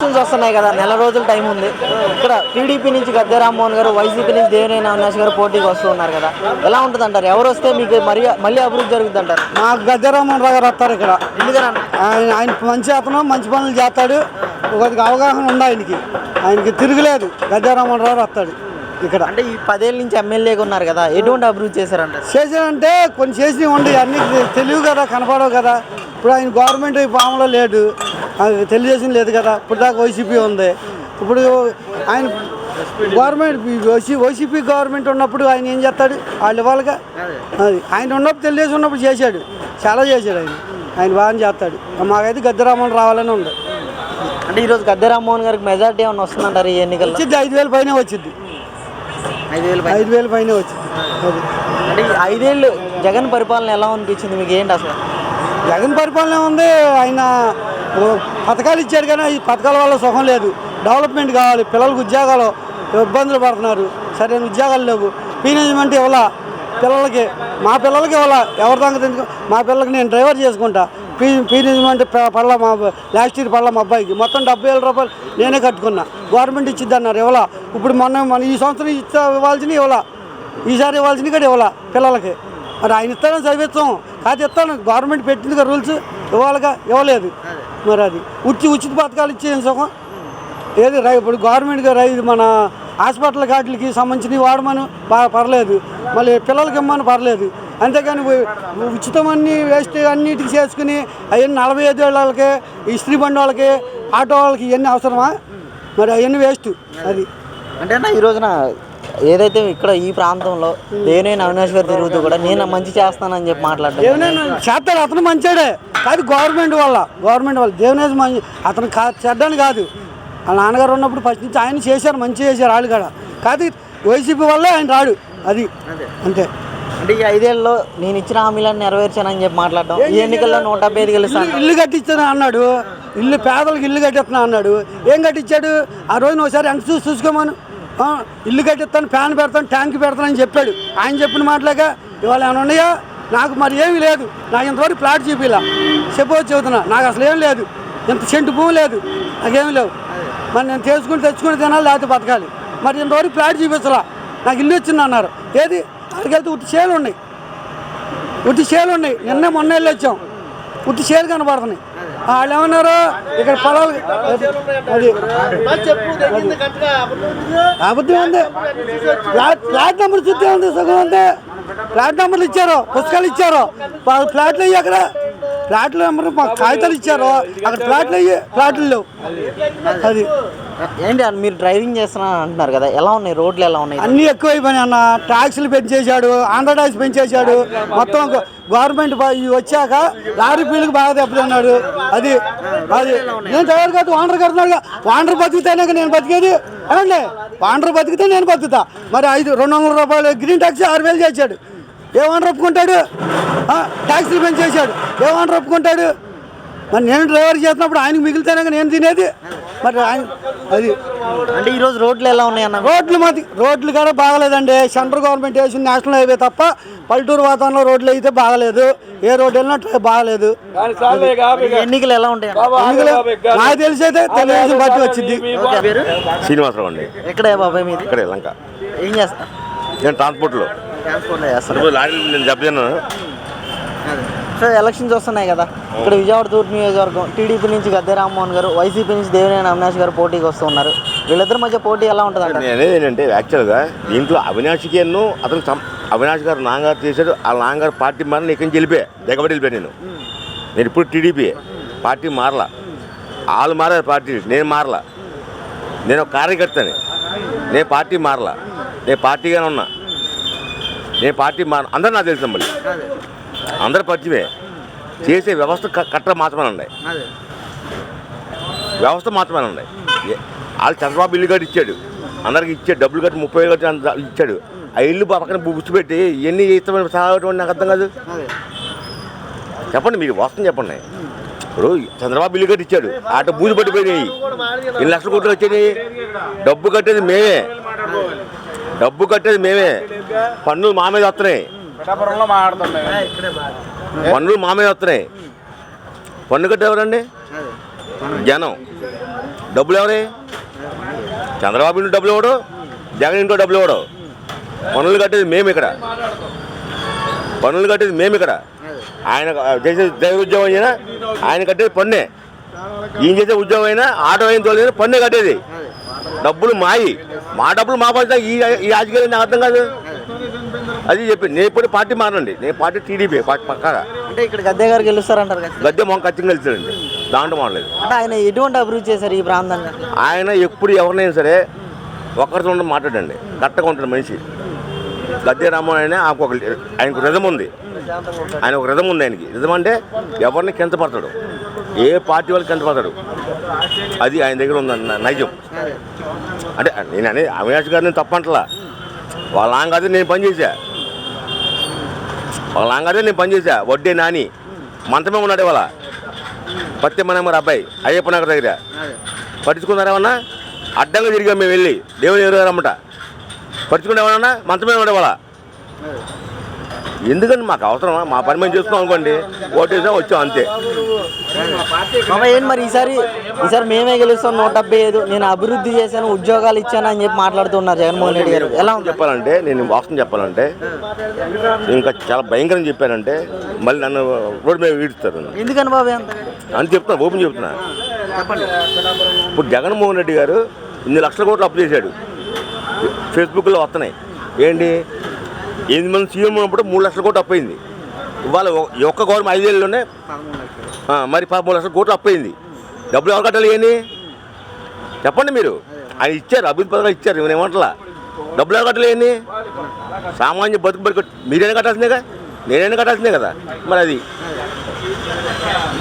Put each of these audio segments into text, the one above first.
Elections వస్తున్నాయి కదా నెల రోజుల టైం ఉంది. ఇక్కడ టీడీపీ నుంచి గద్దె రామ్మోహన్ గారు వైసీపీ నుంచి దేవినేని అవినాష్ గారు పోటీకి వస్తూ ఉన్నారు కదా. ఎలా ఉంటుంది అంటారు ఎవరు వస్తే మీకు మరి మళ్ళీ అభివృద్ధి జరుగుతుంది అంటారు మాకు గద్దెరామన్ రావు గారు వస్తారు ఇక్కడ. ఎందుకని ఆయన ఆయన మంచి అతను మంచి పనులు చేస్తాడు. కొద్దిగా అవగాహన ఉంది ఆయనకి. ఆయనకి తిరగలేదు. గద్దెరామన్ రావు వస్తాడు ఇక్కడ. అంటే ఈ పదేళ్ళ నుంచి ఎమ్మెల్యేగా ఉన్నారు కదా ఎటువంటి అభివృద్ధి చేశారంటారు? చేసాడంటే కొన్ని చేసినవి ఉండి అన్ని తెలివి కదా కనపడవు కదా. ఇప్పుడు ఆయన గవర్నమెంట్ పాములో లేడు. ఆయన తెలియజేసిన లేదు కదా ఇప్పుడు దాకా వైసీపీ ఉంది. ఇప్పుడు ఆయన గవర్నమెంట్ వైసీ వైసీపీ గవర్నమెంట్ ఉన్నప్పుడు ఆయన ఏం చేస్తాడు? వాళ్ళు ఇవ్వాలిగా. అది ఆయన ఉన్నప్పుడు తెలియజేసి ఉన్నప్పుడు చేశాడు. చాలా చేశాడు ఆయన. ఆయన బాగా చేస్తాడు. మాకైతే గద్దెరామన్ రావాలని ఉంది. అంటే ఈరోజు గద్దె రామ్మోహన్ గారికి మెజార్టీ ఏమైనా వస్తుందంటారు ఈ ఎన్నికల్లో? వచ్చింది ఐదు వేల పైన వచ్చింది. ఐదు వేలు పైన. ఐదు వేల పైన వచ్చింది. అది అంటే ఐదేళ్ళు జగన్ పరిపాలన ఎలా అనిపించింది? మీకు ఏంటి అసలు? జగన్ పరిపాలన ఉంది ఆయన పథకాలు ఇచ్చాడు కానీ ఈ పథకాల వల్ల సుఖం లేదు. డెవలప్మెంట్ కావాలి పిల్లలకు ఉద్యోగాలు ఇబ్బందులు పడుతున్నారు. సరైన ఉద్యోగాలు లేవు. పీనేజ్మెంట్ ఇవ్వాల? పిల్లలకి మా పిల్లలకి ఇవ్వాల? ఎవరి దాకా మా పిల్లలకి నేను డ్రైవర్ చేసుకుంటా. పీ పీనేజ్మెంట్ పళ్ళ మా లాస్ట్ ఇయర్ పళ్ళ మా అబ్బాయికి. మొత్తం డెబ్బై వేల రూపాయలు నేనే కట్టుకున్నా. గవర్నమెంట్ ఇచ్చిద్ది అన్నారు ఇవ్వాల? ఇప్పుడు మొన్న మన ఈ సంవత్సరం ఇచ్చా ఇవ్వాల్సినవి ఇవ్వాల? ఈసారి ఇవ్వాల్సినవి కూడా ఇవ్వాల పిల్లలకి? మరి ఆయన ఇస్తానని చదివిస్తాం. కాదు ఇస్తాను గవర్నమెంట్ పెట్టింది కదా రూల్స్ ఇవ్వాలిగా ఇవ్వలేదు. మరి అది ఉచిత ఉచిత పథకాలు ఇచ్చేది సుఖం ఏది రై ఇప్పుడు గవర్నమెంట్ రై మన హాస్పిటల్ వాటికి సంబంధించినవి వాడమని బాగా పర్లేదు. మళ్ళీ పిల్లలకి ఇమ్మని పర్లేదు. అంతేకాని ఉచితం ఉచితమన్నీ వేస్ట్ అన్నిటికి చేసుకుని అవన్నీ నలభై ఐదు వాళ్ళకి ఇస్త్రీ బండి వాళ్ళకి ఆటో వాళ్ళకి ఇవన్నీ అవసరమా? మరి అవన్నీ వేస్ట్ అది. అంటే ఈ రోజున ఏదైతే ఇక్కడ ఈ ప్రాంతంలో దేవినేని అవినాష్ గారు తిరుగుతూ కూడా నేను మంచి చేస్తానని చెప్పి మాట్లాడతాను చేస్తాడు అతను మంచాడే. కాదు గవర్నమెంట్ వల్ల గవర్నమెంట్ వల్ల దేవనేజ్ మంచి అతను కా చెడ్డని కాదు. వాళ్ళ నాన్నగారు ఉన్నప్పుడు ఫస్ట్ నుంచి ఆయన చేశారు మంచి చేశారు వాళ్ళు కూడా. కాదు వైసీపీ వల్లే ఆయన రాడు. అది. అంతే. అంటే ఈ ఐదేళ్ళలో నేను ఇచ్చిన హామీలను నెరవేర్చానని చెప్పి మాట్లాడడం ఈ ఎన్నికల్లో నూట డెబ్బై ఐదు గెలుస్తాను. ఇల్లు- కట్టించాను అన్నాడు. ఇల్లు పేదలకు ఇల్లు కట్టిస్తున్నా అన్నాడు. ఏం కట్టించాడు? ఆ రోజున ఒకసారి ఎంత చూసి చూసుకోమను. ఇల్లు కట్టిస్తాను ఫ్యాన్ పెడతాను ట్యాంక్ పెడతాను అని చెప్పాడు. ఆయన చెప్పిన మాటలేక ఇవాళ ఏమైనా ఉన్నాయా? నాకు మరి ఏమీ లేదు. నాకు ఇంతవరకు ప్లాట్ చూపిలా. చెప్పవచ్చు చెబుతున్నా నాకు అసలు ఏం లేదు. ఇంత సెంటు భూమి లేదు. నాకేమీ లేవు. మరి నేను చేసుకుని తెచ్చుకుని తినాలి లేకపోతే బతకాలి. మరి ఇంతవరకు ప్లాట్ చూపించలా. నాకు ఇల్లు వచ్చింది అన్నారు. ఏది? అక్కడికి ఉట్టి చేలు ఉన్నాయి. ఉట్టి చేలు ఉన్నాయి. నిన్న మొన్న వెళ్ళి వచ్చాం. ఉట్టి చేలు కనబడుతున్నాయి. వాళ్ళు ఏమన్నారు? ఇక్కడ పొలాలు అది అబద్ధం ఉంది ఫ్లాట్ ఫ్లాట్ నెంబర్ చూస్తే ఉంది సగం ఉంది ఫ్లాట్ నెంబర్లు ఇచ్చారు పుస్తకాలు ఇచ్చారు. ఫ్లాట్లు అయ్యి అక్కడ. ఫ్లాట్లు నెంబర్ మాకు కాగితాలు ఇచ్చారు? అక్కడ ఫ్లాట్లు అయ్యి ఫ్లాట్లు లేవు. అది. ఏంటి అన్న మీరు డ్రైవింగ్ చేస్తున్నా అంటున్నారు కదా ఎలా ఉన్నాయి? రోడ్లు ఎలా ఉన్నాయి? అన్నీ ఎక్కువైపోయినాయి అన్న. ట్యాక్సులు పెంచేశాడు ఆంధ్ర ట్యాక్స్ పెంచేశాడు. మొత్తం గవర్నమెంట్ వచ్చాక లారీ ఫీల్డ్కి బాగా దెబ్బతిన్నాడు. అది అది. నేను డ్రైవర్ కాదు వాండర్ కడుతున్నాడు వాండర్ బతికితేనే నేను బతికేది. ఏమండి? వాండర్ బతికితే నేను బతుకుతా. మరి ఐదు రెండు వందల రూపాయలు గ్రీన్ ట్యాక్సీ ఆరు వేలు చేశాడు. ఏ వాండర్ ఒప్పుకుంటాడు ఆ, ట్యాక్సీలు పెంచేశాడు. ఏ వాండర్ ఒప్పుకుంటాడు మరి నేను డ్రైవర్ చేసినప్పుడు ఆయనకు మిగిలితేనే నేను తినేది? మరి ఆయన అది. అంటే ఈ రోజు రోడ్లు ఎలా ఉన్నాయి అన్న? రోడ్లు మాది రోడ్లు కూడా బాగలేదండి. సెంట్రల్ గవర్నమెంట్ వేసిన నేషనల్ హైవే తప్ప పల్లెటూరు వాతావరణంలో రోడ్లు అయితే బాగలేదు. ఏ రోడ్డు వెళ్ళినా బాగలేదు. ఎన్నికలు ఎలా ఉంటాయి అన్న? అందుకనే నాకు తెలిసి అయితే తెలుగుదేశం పార్టీ వచ్చింది. శ్రీనివాసరావు అండి. ఎక్కడే బాబాయ్ మీది? ఇక్కడే లంక. ఏం చేస్తా? నేను ట్రాన్స్పోర్ట్లో ట్రాన్స్పోర్ట్ చేస్తారు. ఇప్పుడు లారీలు నేను దెబ్బతిన్నాను సో ఎలక్షన్స్ వస్తున్నాయి కదా. ఇక్కడ విజయవాడ తూర్పు నియోజకవర్గం టీడీపీ నుంచి గద్దె రామ్మోహన్ గారు వైసీపీ నుంచి దేవినేని అవినాష్ గారు పోటీకి వస్తూ ఉన్నారు వీళ్ళిద్దరి మధ్య పోటీ ఎలా ఉంటుంది అనేది ఏంటంటే యాక్చువల్గా దీంట్లో అవినాష్కి ఎన్నో అతను అవినాష్ గారు నాన్నగారు చేశాడు ఆ నాన్నగారు పార్టీ మారిన ఇక్కడి నుంచి వెళ్ళిపోయా. దిగబడి వెళ్ళిపోయా నేను. నేను ఇప్పుడు టీడీపీ. పార్టీ మారలా. వాళ్ళు మారారు పార్టీ నేను మారలా. నేను ఒక కార్యకర్తని. నేను పార్టీ మారలా. నేను పార్టీగానే ఉన్నా. నేను పార్టీ మార అందరూ నాకు తెలుసు మళ్ళీ. అందరు పరిచయమే. చేసే వ్యవస్థ కట్ట మాత్రమే ఉన్నాయి. వ్యవస్థ మాత్రమే ఉన్నాయి. వాళ్ళు చంద్రబాబు ఇల్లు కట్టి ఇచ్చాడు. అందరికి ఇచ్చాడు డబ్బులు కట్టి ముప్పై వేలు కట్టి ఇచ్చాడు. ఆ ఇల్లు పక్కన గుర్తుపెట్టి ఇవన్నీ ఇస్తామని సాగటం నాకు అర్థం కాదు. చెప్పండి మీరు వస్తుంది చెప్పండి. ఇప్పుడు చంద్రబాబు ఇల్లు కట్టి ఇచ్చాడు. ఆట బూజు పట్టిపోయినాయి. ఎన్ని లక్షల కోట్లు వచ్చాయి డబ్బు కట్టేది మేమే. డబ్బు కట్టేది మేమే. పన్నులు మా మీద వస్తున్నాయి. పన్నులు మా మీద వస్తున్నాయి. పన్ను కట్టేవారండి? జనం. డబ్బులు ఎవరే? చంద్రబాబు ఇంటి డబ్బులు ఇవ్వడు జగన్ ఇంట్లో డబ్బులు ఇవ్వడు పనులు కట్టేది మేము ఇక్కడ. పనులు కట్టేది మేము ఇక్కడ. ఆయన చేసే దైవ ఉద్యోగం అయినా ఆయన కట్టేది పన్నే. ఈయన చేసే ఉద్యోగం అయినా ఆటో అయిన తోలిన పన్నే కట్టేది. డబ్బులు మాయి. మా డబ్బులు మా పంచుతా ఈ ఈ రాజకీయాలు నాకు అర్థం కాదు. అది చెప్పి నేను ఇప్పుడు పార్టీ మారండి నేను పార్టీ టీడీపీ పార్టీ పక్కగా. అంటే ఇక్కడ గద్దె గారు గెలుస్తారంటారు కదా గద్దె మొహం ఖచ్చితంగా వెళ్తాడండి దాంట్లో మాడలేదు అంటే ఆయన ఎటువంటి అభివృద్ధి చేశారు ఈ ప్రాంతంగా ఆయన ఎప్పుడు ఎవరినైనా సరే ఒక్కరితో ఉండడం మాట్లాడండి. కరెక్ట్గా ఉంటాడు మనిషి. గద్దె రామోహన్ అయినా ఆయనకు రిధం ఉంది. ఆయన ఒక రథం ఉంది ఆయనకి. రథం అంటే ఎవరిని కించపడతాడు ఏ పార్టీ వాళ్ళకి కించపడతాడు అది ఆయన దగ్గర ఉంది నైజం. అంటే నేను అనేది అవినాష్ గారిని తప్పంటలా వాళ్ళ నాన్నగారి నేను పనిచేసా వాళ్ళ నాన్నగారే నేను పనిచేసా వడ్డే నాని. మంతమే ఉన్నాడు ఇవాళ. పత్తి మరి అబ్బాయి. అయ్యప్ప నగర్ దగ్గర. పట్టించుకున్నారేమన్నా అడ్డంగా తిరిగాం మేము వెళ్ళి. దేవుని ఎదురమ్మట పట్టించుకునేవాడన్నా మంచమే ఉండేవాళ్ళ ఎందుకండి మాకు అవసరమా? మా పని మేము చేస్తున్నాం అనుకోండి. ఓటేసాం వచ్చాం అంతే. బాబా ఏంటి మరి ఈసారి ఈసారి మేమే గెలుస్తాం నూట డెబ్బై ఐదు. నేను అభివృద్ధి చేశాను ఉద్యోగాలు ఇచ్చాను అని చెప్పి మాట్లాడుతున్నారు జగన్మోహన్ రెడ్డి గారు. ఎలా ఉంది? చెప్పాలంటే నేను వాస్తవం చెప్పాలంటే ఇంకా చాలా భయంకరం చెప్పానంటే మళ్ళీ నన్ను రోడ్డు మీద వీడుస్తారు. ఎందుకని బాబు అని చెప్తున్నా ఓపెన్ చెప్తున్నా. చెప్పండి. ఇప్పుడు జగన్మోహన్ రెడ్డి గారు ఇన్ని లక్షల కోట్లు అప్పు చేశాడు. ఫేస్బుక్లో వస్తున్నాయి. ఏంటి? ఎనిమిది మంది సీఎం ఉన్నప్పుడు మూడు లక్షల కోట్లు అప్పు అయింది ఇవాళ ఒక్క గవర్నమెంట్ ఐదేళ్ళలోనే మరి పదమూడు లక్షల కోట్లు అప్పు అయింది డబ్బులు ఎవరు కట్టాలి ఏంటి చెప్పండి మీరు. ఆయన ఇచ్చారు అభివృద్ధి పథకాలు ఇచ్చారు నేను ఏమంటలా? డబ్బులు ఎవరు కట్టాలి ఏంటి సామాన్య బతుకు బతుకు మీరైనా కట్టాల్సిందేగా నేనైనా కట్టాల్సిందే కదా? మరి అది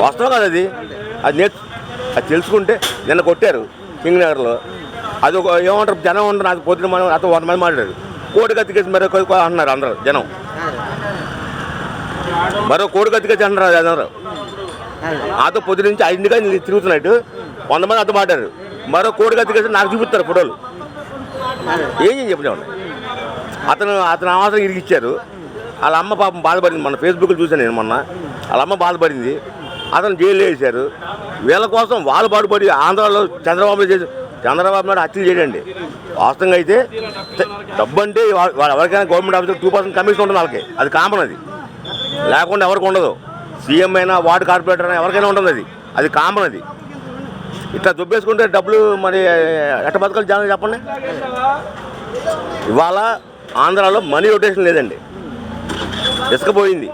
వాస్తవం కదా అది? అది నేర్చు అది తెలుసుకుంటే నిన్న కొట్టారు కింగ్ నగర్లో అది ఒక ఏమంటారు జనం ఉంటారు నాకు పొద్దున మనం అతను వంద మంది మాట్లాడారు. కోడి కత్తికేసి మరో అన్నారు అంటున్నారు అందరు జనం. మరో కోడి కత్తికేసి అంటున్నారు అందరు. అందరూ నాతో పొద్దు నుంచి ఐదుగా తిరుగుతున్నట్టు వంద మంది అతను మాట్లాడారు మరో కోడి కత్తికేసి నాకు చూపిస్తారు ఫోటోలు. ఏం చెప్పలేమండి అతను అతను అవసరం ఇరిగిచ్చారు వాళ్ళ అమ్మ పాపం బాధపడింది మొన్న ఫేస్బుక్లో చూశాను నేను మొన్న. వాళ్ళ అమ్మ బాధపడింది. అతను జైలు వేశారు. వీళ్ళ కోసం వాళ్ళు బాడుపడి ఆంధ్రాలో చంద్రబాబు చేసి చంద్రబాబు నాయుడు హత్యలు చేయడండి. వాస్తవంగా అయితే డబ్బు అంటే వా- ఎవరికైనా government officer two percent commission ఉంటుంది వాళ్ళకి. అది కామన్ అది. లేకుండా ఎవరికి ఉండదు. సీఎం అయినా వార్డు కార్పొరేటర్ అయినా ఎవరికైనా ఉంటుంది అది. అది కామన్ అది. ఇట్లా దుబ్బేసుకుంటే డబ్బులు మరి ఎట్ట బతకాలి జనం చెప్పండి? ఇవాళ ఆంధ్రాలో మనీ రొటేషన్ లేదండి. ఇసుక పోయింది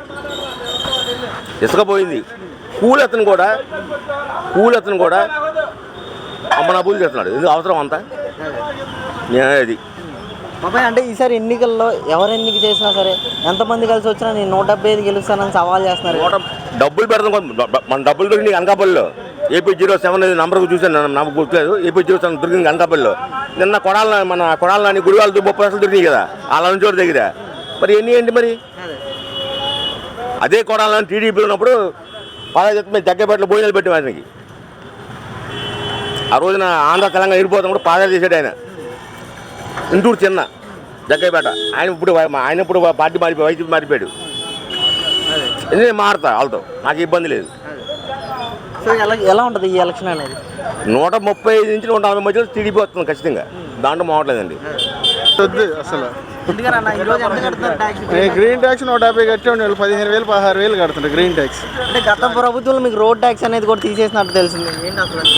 ఇసుక పోయింది కూలి అతను కూడా కూలి అతను కూడా అమ్మనాబులు చేస్తున్నాడు. ఇది అవసరం అంతా? నేను అది బాబాయ్ అంటే ఈసారి ఎన్నికల్లో ఎవరు ఎన్నిక చేసినా సరే ఎంతమంది కలిసి వచ్చినా నేను నూట డెబ్బై ఐదు గెలుస్తానని సవాల్ చేస్తున్నారు. నూట డబ్బులు పెడతాం కొంత- మన డబ్బులు దొరికింది అనకాపల్లిలో. ఏపీ జీరో సెవెన్ నంబర్ చూసాను నాకు- నాకు గుర్తులేదు. ఏపీ జీరో సెవెన్ దొరికింది అనకాపల్లిలో. నిన్న కొడాల మన కొడాలని గుడివాళ్ళతో ముప్పై లక్షలు దొరికినాయి కదా అలా నుంచి దగ్గర. మరి ఎన్ని ఏంటి మరి? అదే. కొడాలని టీడీపీ ఉన్నప్పుడు చెప్తే మేము జగ్గపేటలో భోజనాలు పెట్టాం ఆయనకి. ఆ రోజున ఆంధ్ర తెలంగాణ వెళ్ళిపోతున్నప్పుడు పాదాలు చేశాడు ఆయన. ఇంటూరు చిన్న జగ్గపేట ఆయన ఇప్పుడు ఆయన ఇప్పుడు పార్టీ మారిపోయి వైసీపీ మారిపోయాడు. నేను మారుతా వాళ్ళతో. నాకు ఇబ్బంది లేదు. సో ఎలా ఎలా ఉంటుంది ఈ ఎలక్షన్ అనేది? నూట ముప్పై ఐదు నుంచి నూట నలభై మధ్యలో టీడీపీ వస్తుంది ఖచ్చితంగా. దాంట్లో మావట్లేదండి అసలు గ్రీన్ ట్యాక్స్ నూట యాభై కట్టి వాళ్ళు పదిహేను వేలు పదహారు వేలు కడుతుంటారు గ్రీన్ ట్యాక్స్ అంటే గత ప్రభుత్వంలో మీకు రోడ్ ట్యాక్స్ అనేది కూడా తీసేసినట్టు తెలిసింది.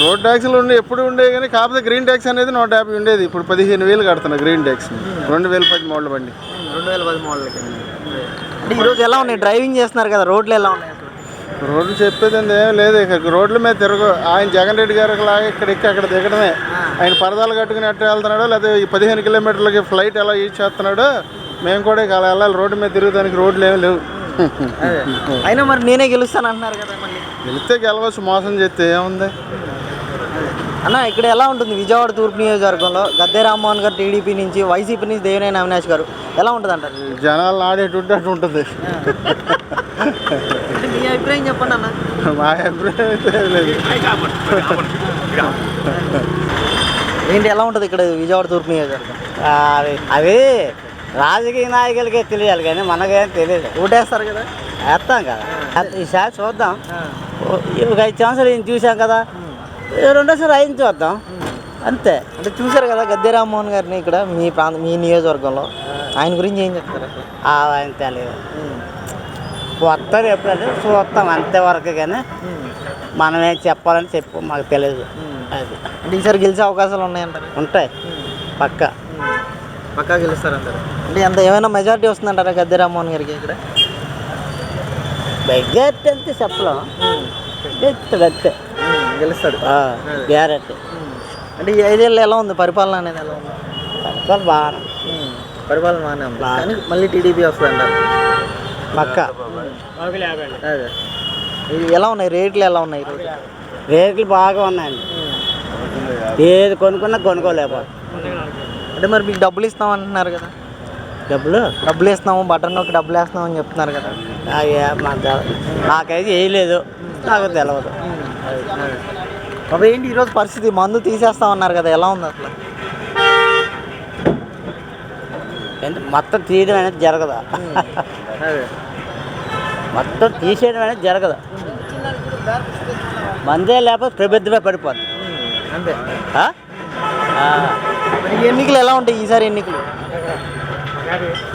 రోడ్ ట్యాక్స్లు ఉండే ఎప్పుడు ఉండే కానీ కాకపోతే గ్రీన్ ట్యాక్స్ అనేది నూట యాభై ఉండేది. ఇప్పుడు పదిహేను వేలు కడుతున్నారు గ్రీన్ ట్యాక్స్ రెండు వేల పది మోడల్ బండి. రెండు వేల పది ఈరోజు ఎలా ఉన్నాయి? డ్రైవింగ్ చేస్తున్నారు కదా రోడ్లు ఎలా ఉన్నాయి రోడ్లు చెప్పేది ఏం లేదు. ఇక రోడ్ల మీద తిరగ ఆయన జగన్ రెడ్డి గారికి లాగా ఇక్కడ ఎక్కి అక్కడ దిగడమే. ఆయన పరదాలు కట్టుకుని ఎట్లా వెళ్తున్నాడో? లేదా ఈ పదిహేను కిలోమీటర్లకి ఫ్లైట్ ఎలా యూజ్ చేస్తున్నాడో? మేము కూడా ఇక అలా వెళ్ళాలి. రోడ్డు మీద తిరుగుదానికి రోడ్లు ఏమి లేవు. అయినా మరి నేనే గెలుస్తాను అంటున్నారు కదా మళ్ళీ. వెళితే గెలవచ్చు మోసం చేస్తే ఏముంది? అన్న ఇక్కడ ఎలా ఉంటుంది? విజయవాడ తూర్పు నియోజకవర్గంలో గద్దె రామ్మోహన్ గారు టీడీపీ నుంచి వైసీపీ నుంచి దేవినేని అవినాష్ గారు ఎలా ఉంటుంది అంటారు? జనాలు ఆడేటుంటే అటు ఉంటుంది. అంటే మీ అభిప్రాయం చెప్పండి అన్న. మా అభిప్రాయం అయితే లేదు. ఏంటి ఎలా ఉంటుంది ఇక్కడ విజయవాడ తూర్పు నియోజకవర్గం? అవి అవి రాజకీయ నాయకులకే తెలియాలి కానీ మనకేం తెలియదు. ఓటేస్తారు కదా? వేస్తాం కదా. ఈసారి చూద్దాం. ఒక ఐదు సంవత్సరాలు ఈయన చూసాం కదా. రెండోసారి అయిన చూద్దాం. అంతే. అంటే చూశారు కదా గద్దె రామ్మోహన్ గారిని ఇక్కడ మీ ప్రాంత మీ నియోజకవర్గంలో. ఆయన గురించి ఏం చెప్తారు? ఆయన తెలియదు. వస్తారు ఎప్పుడంటే చూస్తాం అంతేవరకు కానీ మనం ఏం చెప్పాలని చెప్పు మాకు తెలియదు. అది. అంటే ఈసారి గెలిచే అవకాశాలు ఉన్నాయంటారు? ఉంటాయి. పక్క. పక్కా గెలుస్తారంటారు. అంటే ఎంత ఏమైనా మెజారిటీ వస్తుందంటారా గద్దె రామ్మోహన్ గారికి ఇక్కడ? మెజార్టీ అంటే చెప్పలేం. గెలుస్తాడు అంతే గెలుస్తాడు. గ్యారెంటీ. అంటే ఈ ఐదేళ్ళు ఎలా ఉంది? పరిపాలన అనేది ఎలా ఉంది? పథకాలు బాగా పరిపాలన బాగానే ఉంది. కానీ మళ్ళీ టీడీపీ వస్తుంది అంటారు పక్క. అదే. ఇది ఎలా ఉన్నాయి? రేట్లు ఎలా ఉన్నాయి? రేట్లు బాగా ఉన్నాయండి. ఏది కొనుక్కున్నా కొనుక్కోలేకపోతే అంటే మరి మీకు డబ్బులు ఇస్తాం అంటున్నారు కదా. డబ్బులు? డబ్బులు ఇస్తాము బటన్ నొక్కి డబ్బులు వేస్తాం అని చెప్తున్నారు కదా. నాకైతే వేయలేదు నాకు తెలియదు బాబా ఏంటి ఈరోజు పరిస్థితి? మందు తీసేస్తాం అన్నారు కదా ఎలా ఉంది అసలు? మొత్తం తీయడం అనేది జరగదు? మొత్తం తీసేయడం అనేది జరగదు? మందే లేకపోతే ప్రభుత్వమే ఈ ఎన్నికలు ఎలా ఉంటాయి ఈసారి ఎన్నికలు?